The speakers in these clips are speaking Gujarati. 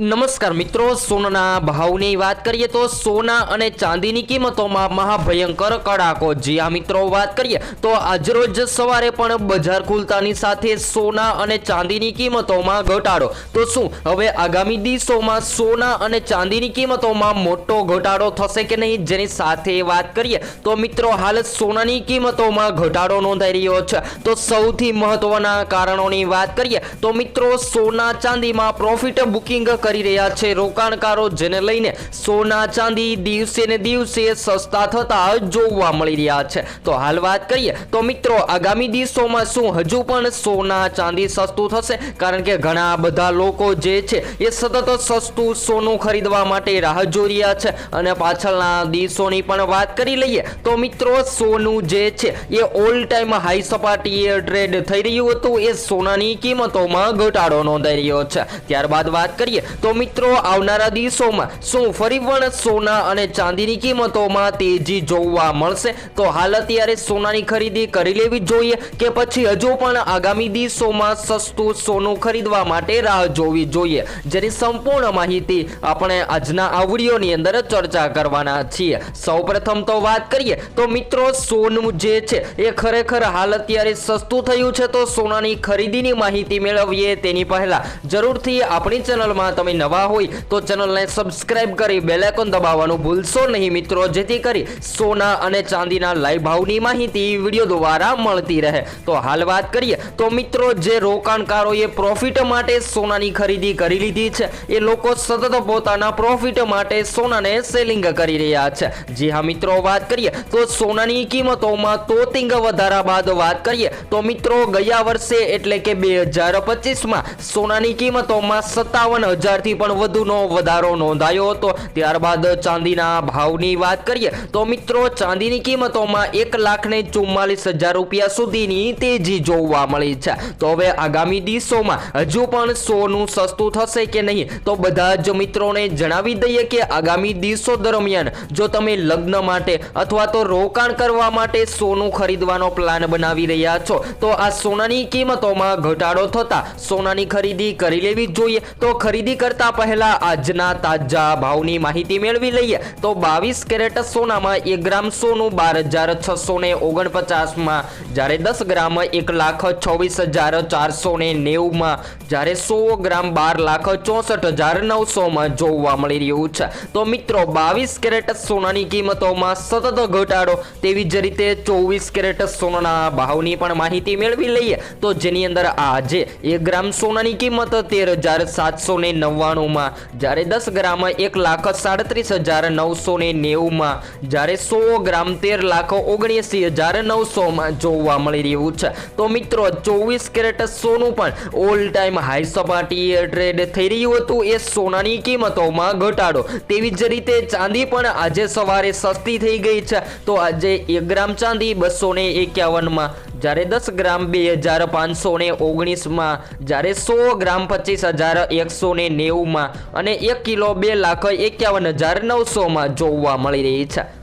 નમસ્કાર મિત્રો, સોનાના ભાવની વાત કરીએ તો સોના અને ચાંદીની કિંમતોમાં મહાભયંકર કડાકો. જી આ મિત્રો, વાત કરીએ તો આજરોજ સવારે પણ બજાર ખુલતાની સાથે સોના અને ચાંદીની કિંમતોમાં ઘટાડો. તો શું, હવે આગામી દિવસોમાં સોના અને ચાંદીની કિંમતોમાં મોટો ઘટાડો થશે કે નહીં, જેની સાથે વાત કરીએ તો મિત્રો, હાલ સોનાની કિંમતોમાં ઘટાડો નોંધાઈ રહ્યો છે. તો સૌથી મહત્વના કારણોની વાત કરીએ તો મિત્રો, સોના ચાંદીમાં પ્રોફિટ બુકિંગ કરી રહ્યા છે. રોકાણકારો જેને લઈને સોના ચાંદી દિવસે ને દિવસે સસ્તા થતા જોવા મળી રહ્યા છે. તો હાલ વાત કરીએ તો મિત્રો આગામી દિવસોમાં શું હજુ પણ સોના ચાંદી સસ્તું થશે? કારણ કે ઘણા બધા લોકો જે છે એ સતત સસ્તું સોનું ખરીદવા માટે રાહ જોઈ રહ્યા છે. અને પાછળના દિવસોની પણ વાત કરી લઈએ તો મિત્રો સોનું જે છે એ ઓલ ટાઈમ હાઈ સપાટીએ ટ્રેડ થઈ રહ્યું હતું. એ સોનાની કિંમતોમાં ઘટાડો નોંધાઈ રહ્યો છે. ત્યારબાદ વાત કરીએ તો મિત્રો, આવનારા દિવસોમાં શું ફરી પણ સોના અને ચાંદીની કિંમતોમાં તેજી જોવા મળશે? તો હાલ અત્યારે સોનાની ખરીદી કરી લેવી જોઈએ કે પછી હજુ પણ આગામી દિવસોમાં સસ્તું સોનું ખરીદવા માટે રાહ જોવી જોઈએ? જેની સંપૂર્ણ માહિતી આપણે આજના આ વિડીયોની અંદર ચર્ચા કરવાના છીએ. સૌપ્રથમ તો વાત કરીએ, તો મિત્રો, સોનું જે છે, એ ખરેખર હાલ અત્યારે સસ્તું થયું છે તો સોનાની ખરીદીની માહિતી મેળવીએ તેની પહેલા. જરૂરથી આપણી ચેનલમાં તમે નવા હોય તો ચેનલને સબસ્ક્રાઇબ કરી બેલ દબાવવાનું ભૂલશો નહીં મિત્રો, જેથી કરી સોના અને ચાંદીના લાઈવ ભાવની માહિતી વીડિયો દ્વારા મળતી રહે. તો હાલ વાત કરીએ, તો મિત્રો જે રોકાણકારોએ પ્રોફિટ માટે સોનાની ખરીદી કરી લીધી છે, એ લોકો સતત પોતાના પ્રોફિટ માટે સોનાને સેલિંગ કરી રહ્યા છે. જી હા મિત્રો, વાત કરીએ, તો સોનાની કિંમતોમાં તોતિંગ વધારા બાદ વાત કરીએ, તો મિત્રો ગયા વર્ષે એટલે કે બે હજાર પચીસમાં સોનાની કિંમતોમાં સત્તાવન હજારથી પણ વધુનો વધારો નોંધાયો હતો. ત્યારબાદ ચાંદીના ભાવની વાત કરીએ તો મિત્રો ચાંદીની કિંમતોમાં એક લાખ ને ચુમ્માલીસ હજાર રૂપિયા સુધીની તેજી જોવા મળી છે. તો હવે આગામી દિવસોમાં હજુ પણ સોનું સસ્તું થશે કે નહીં તો બધા જ મિત્રોને જણાવી દઈએ કે આગામી દિવસો દરમિયાન જો તમે લગ્ન માટે અથવા તો રોકાણ કરવા માટે સોનું ખરીદવાનો પ્લાન બનાવી રહ્યા છો, તો આ સોનાની કિંમતોમાં ઘટાડો થતા સોનાની ખરીદી કરી લેવી જોઈએ. તો ખરીદી કરતા પહેલા આજના તાજા ભાવની માહિતી મેળવી લઈએ. તો બાવીસ કેરેટ સોનામાં એક ગ્રામ સોનું બાર હજાર છસો ને ઓગણપચાસમાં. જ્યારે દસ ગ્રામ એક લાખ છવ્વીસ હજાર ચારસો ને નેવુંમાં. જ્યારે સો ગ્રામ બાર લાખ ચોસઠ હજાર નવસોમાં જોવા મળી રહ્યું છે. તો મિત્રો, બાવીસ કેરેટ સોનાની કિંમતોમાં સતત ઘટાડો. તેવી જ રીતે ચોવીસ કેરેટ સોનાના ભાવની પણ માહિતી મેળવી લઈએ. તો જેની અંદર આજે એક ગ્રામ સોનાની કિંમત તેર હજાર સાતસો ને નવ્વાણુંમાં જ્યારે દસ ગ્રામ એક લાખ સાડત્રીસ હજાર નવસો ને નેવુંમાં. જ્યારે સો ગ્રામ તેર લાખ ઓગણએંસી હજાર નવસોમાં જોવા મળી રહ્યું છે. તો મિત્રો, ચોવીસ કેરેટ સોનું પણ ઓલ ટાઈમ હાઈ સપાટી ટ્રેડ થઈ રહ્યું હતું. એ સોનાની કિંમતોમાં ઘટાડો. તેવી જ રીતે ચાંદી પણ આજે સવારે સસ્તી થઈ ગઈ છે. તો આજે એક ગ્રામ ચાંદી બસો ને એકાવનમાં જ્યારે દસ ગ્રામ બે હજાર પાંચસો ને ઓગણીસમાં, જ્યારે સો ગ્રામ પચીસ હજાર એકસો ને નેવુંમાં અને એક કિલો બે લાખ એકાવન હજાર નવસોમાં જોવા મળી રહી છે.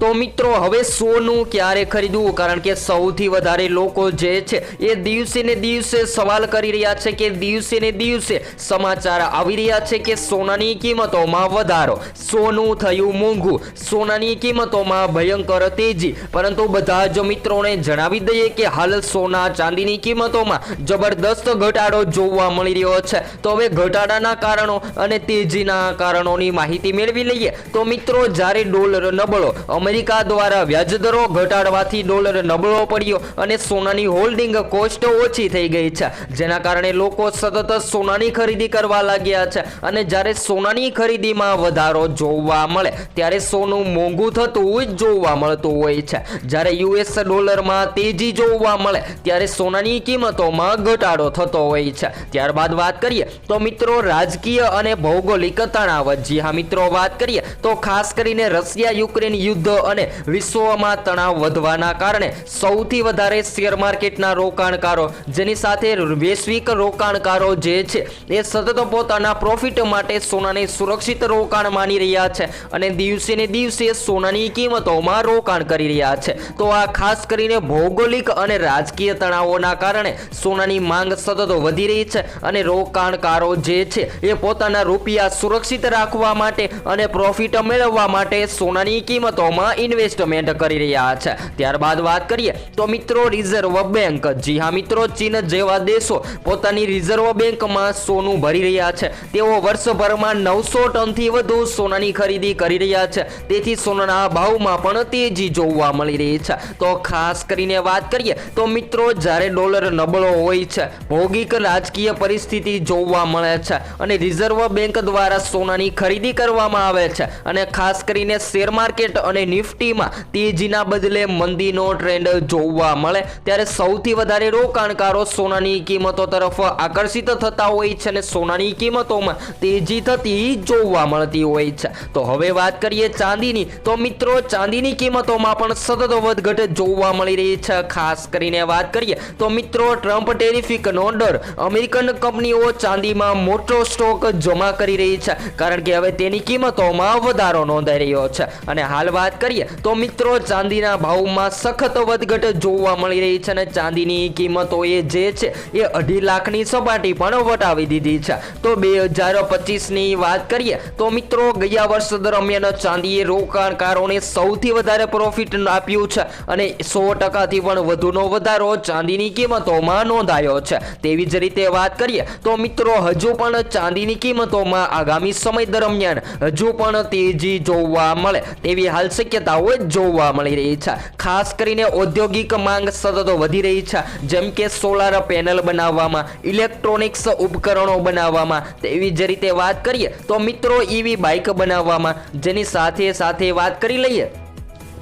તો મિત્રો, હવે સોનું ક્યારે ખરીદવું? કારણ કે સૌથી વધારે લોકો જે છે, એ દિવસે ને દિવસે સવાલ કરી રહ્યા છે કે દિવસે ને દિવસે સમાચાર આવી રહ્યા છે કે સોનાની કિંમતોમાં વધારો. સોનું થયું મોંઘું, સોનાની કિંમતોમાં ભયંકર તેજી. પરંતુ બધા જ મિત્રોને જણાવી દઈએ કે હાલ સોના ચાંદીની કિંમતોમાં જબરદસ્ત ઘટાડો જોવા મળી રહ્યો છે. તો હવે ઘટાડાના કારણો અને તેજીના કારણોની માહિતી મેળવી લઈએ. તો મિત્રો, જ્યારે ડોલર નબળો અમેરિકા દ્વારા વ્યાજદરો ઘટાડવાથી ડોલર નબળો પડ્યો અને સોનાની હોલ્ડિંગ કોસ્ટ ઓછી થઈ ગઈ છે. જેના કારણે લોકો સતત સોનાની ખરીદી કરવા લાગ્યા છે અને જ્યારે સોનાની ખરીદીમાં વધારો જોવા મળે, ત્યારે સોનું મોંઘું થતું જ જોવા મળતું હોય છે. જ્યારે યુએસ ડોલરમાં તેજી જોવા મળે, ત્યારે સોનાની કિંમતોમાં ઘટાડો થતો હોય છે. ત્યારબાદ વાત કરીએ તો મિત્રો રાજકીય અને ભૌગોલિક તણાવ. જી હા મિત્રો, વાત કરીએ તો ખાસ કરીને રશિયા યુક્રેન યુદ્ધ અને વિશ્વમાં તણાવ વધવાના કારણે સૌથી વધારે શેર માર્કેટના રોકાણકારો, જેની સાથે વૈશ્વિક રોકાણકારો જે છે, એ સતત પોતાના પ્રોફિટ માટે સોનાને સુરક્ષિત રોકાણ માની રહ્યા છે અને દિવસે ને દિવસે સોનાની કિંમતોમાં રોકાણ કરી રહ્યા છે. તો આ ખાસ કરીને ભૌગોલિક અને રાજકીય તણાવોના કારણે સોનાની માંગ સતત વધી રહી છે અને રોકાણકારો જે છે, એ પોતાના રૂપિયા સુરક્ષિત રાખવા માટે અને પ્રોફિટ મેળવવા માટે સોનાની કિંમતોમાં ઇન્વેસ્ટમેન્ટ કરી રહ્યા છે. ત્યારબાદ વાત કરીએ તો મિત્રો રિઝર્વ બેંક. જી હા મિત્રો, ચીન જેવા દેશો પોતાની રિઝર્વ બેંકમાં સોનું ભરી રહ્યા છે. તેઓ વર્ષભરમાં નવસો ટનથી વધુ સોનાની ખરીદી કરી રહ્યા છે. તેથી સોનાના ભાવમાં પણ તેજી જોવા મળી રહી છે. તો ખાસ કરીને વાત કરીએ તો મિત્રો, જ્યારે ડોલર નબળો હોય છે, ભૌગિક રાજકીય પરિસ્થિતિ જોવા મળે છે અને રિઝર્વ બેંક દ્વારા સોનાની ખરીદી કરવામાં આવે છે. અને ખાસ કરીને શેર માર્કેટ અને નિફ્ટીમાં તેજીના બદલે મંદીનો ટ્રેન્ડ જોવા મળે. ત્યારે સૌથી વધારે રોકાણકારો સોનાની કિંમતો તરફ આકર્ષિત થતા હોય છે અને સોનાની કિંમતોમાં તેજી થતી જોવા મળતી હોય છે. તો હવે વાત કરીએ ચાંદીની. તો મિત્રો, ચાંદીની કિંમતોમાં પણ સતત વધઘટ જોવા મળી રહી છે. ખાસ કરીને વાત કરીએ તો મિત્રો, ટ્રમ્પ ટેરિફિકનો ડર. અમેરિકન કંપનીઓ ચાંદીમાં મોટો સ્ટોક જમા કરી રહી છે, કારણ કે હવે તેની કિંમતોમાં વધારો નોંધાઈ રહ્યો છે. અને હાલ વાત કરીએ. તો મિત્રો, ચાંદીના ભાવમાં સખત વધઘટ જોવા મળી રહી છે અને ચાંદીની કિંમતો એ જે છે, એ અઢી લાખની સપાટી પણ વટાવી દીધી છે. તો બે હજાર પચીસની વાત કરીએ, તો મિત્રો, ગયા વર્ષ દરમિયાન ચાંદીએ રોકાણકારોને સૌથી વધારે પ્રોફિટ આપ્યું છે અને સો ટકાથી પણ વધુનો વધારો ચાંદીની કિંમતોમાં નોંધાયો છે. તેવી જ રીતે વાત કરીએ, તો મિત્રો, હજુ પણ ચાંદીની કિંમતોમાં આગામી સમય દરમિયાન હજુ પણ તેજી જોવા મળે. તેવી હાલ શક્યતાઓ જોવા મળી રહી છે. ખાસ કરીને ઔદ્યોગિક માંગ સતત વધી રહી છે. જેમ કે સોલાર પેનલ બનાવવામાં, ઇલેક્ટ્રોનિક્સ ઉપકરણો બનાવવામાં. તેવી જ રીતે વાત કરીએ તો મિત્રો ઈવી બાઇક બનાવવામાં. જેની સાથે સાથે વાત કરી લઈએ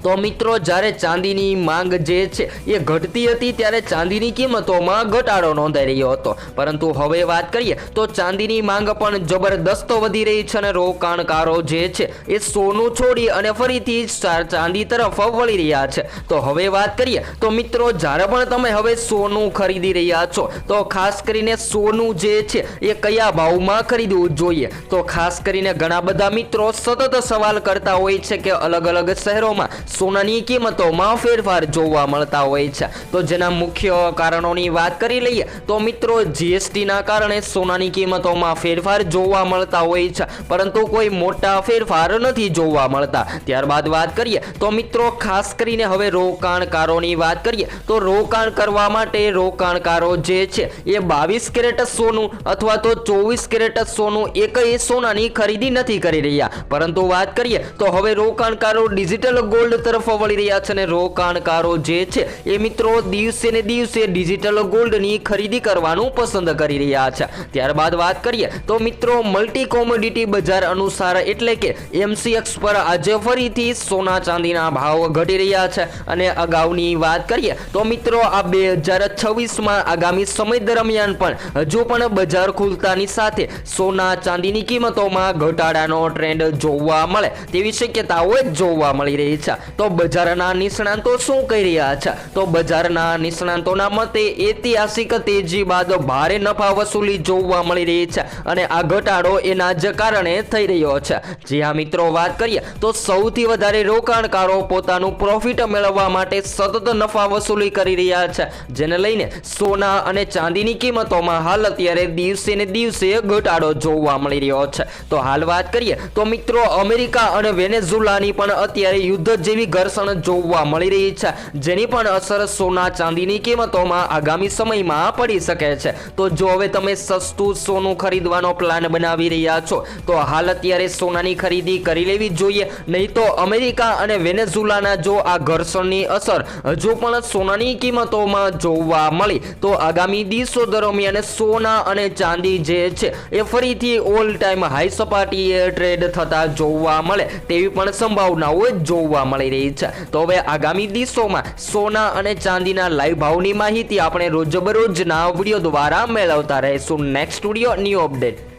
તો મિત્રો, જ્યારે ચાંદીની માંગ જે છે, એ ઘટતી હતી, ત્યારે ચાંદીની કિંમતોમાં ઘટાડો નોંધાઈ રહ્યો હતો. પરંતુ હવે વાત કરીએ, તો ચાંદીની માંગ પણ જબરદસ્ત વધી રહી છે અને રોકાણકારો જે છે, એ સોનું છોડી અને ફરીથી ચાંદી તરફ વળી રહ્યા છે. તો હવે વાત કરીએ, તો મિત્રો, જ્યારે પણ તમે હવે સોનું ખરીદી રહ્યા છો, તો ખાસ કરીને સોનું જે છે, એ કયા ભાવમાં ખરીદવું જોઈએ? તો ખાસ કરીને ઘણા બધા મિત્રો સતત સવાલ કરતા હોય છે કે અલગ અલગ શહેરોમાં સોનાની કિંમતોમાં ફેરફાર જોવા મળતા હોય છે. તો જેના મુખ્ય કારણોની વાત કરી લઈએ, તો મિત્રો જીએસટીના કારણે સોનાની કિંમતોમાં ફેરફાર જોવા મળતા હોય છે. પરંતુ કોઈ મોટા ફેરફાર નથી જોવા મળતા. ત્યારબાદ વાત કરીએ, તો મિત્રો ખાસ કરીને હવે રોકાણકારોની વાત કરીએ, તો રોકાણ કરવા માટે રોકાણકારો જે છે, એ બાવીસ કેરેટ સોનું અથવા તો ચોવીસ કેરેટ સોનું એકય સોનાની ખરીદી નથી કરી રહ્યા. પરંતુ વાત કરીએ, તો હવે રોકાણકારો ડિજિટલ ગોલ્ડ તરફ વળી રહ્યા છે અને રોકાણકારો જે છે એ મિત્રો દિવસે ને દિવસે ડિજિટલ ગોલ્ડની ખરીદી કરવાનું પસંદ કરી રહ્યા છે. ત્યારબાદ વાત કરીએ તો મિત્રો મલ્ટી કોમોડિટી બજાર અનુસાર એટલે કે એમસીએક્સ પર આજે ફરીથી સોના ચાંદીના ભાવ ઘટી રહ્યા છે. અને અગાઉની વાત કરીએ તો મિત્રો આ બે હજાર છવ્વીસમાં આગામી સમય દરમિયાન પણ હજુ પણ બજાર ખુલતાની સાથે સોના ચાંદીની કિંમતોમાં ઘટાડાનો ટ્રેન્ડ જોવા મળે તેવી શક્યતાઓ જોવા મળી રહી છે. તો બજારના નિષ્ણાંતો શું કહી રહ્યા છે? તો બજારના નિષ્ણાંતોના મતે ઐતિહાસિક તેજી બાદ ભારે નફા વસૂલી જોવા મળી રહી છે અને આ ઘટાડો એના જ કારણે થઈ રહ્યો છે. જી હા મિત્રો, વાત કરીએ તો સૌથી વધારે રોકાણકારો પોતાનું પ્રોફિટ મેળવવા માટે સતત નફા વસૂલી કરી રહ્યા છે, જેને લઈને સોના અને ચાંદીની કિંમતોમાં હાલ અત્યારે દિવસે ને દિવસે ઘટાડો જોવા મળી રહ્યો છે. તો હાલ વાત કરીએ તો મિત્રો, અમેરિકા અને વેનેઝુલાની પણ અત્યારે યુદ્ધ જેવી ઘર્ષણ જોવા મળી રહી છે, જેની પણ અસર સોના ચાંદીની કિંમતોમાં આગામી સમયમાં પડી શકે છે. તો જો હવે તમે સસ્તું સોનું ખરીદવાનો પ્લાન બનાવી રહ્યા છો, તો હાલ અત્યારે સોનાની ખરીદી કરી લેવી જોઈએ. નહીં તો અમેરિકા અને વેનેઝુલાના જો આ ઘર્ષણની અસર હજુ પણ સોનાની કિંમતોમાં જોવા મળી, તો આગામી દિવસો દરમિયાન સોના અને ચાંદી જે છે, એ ફરીથી ઓલ ટાઈમ હાઈ સપાટીએ ટ્રેડ થતા જોવા મળે, તેવી પણ સંભાવનાઓ જોવા મળી રહી છે. તો હવે આગામી દિવસોમાં સોના અને ચાંદીના લાઈવ ભાવની માહિતી આપણે રોજબરોજના વીડિયો દ્વારા મેળવતા રહીશું. Next video new update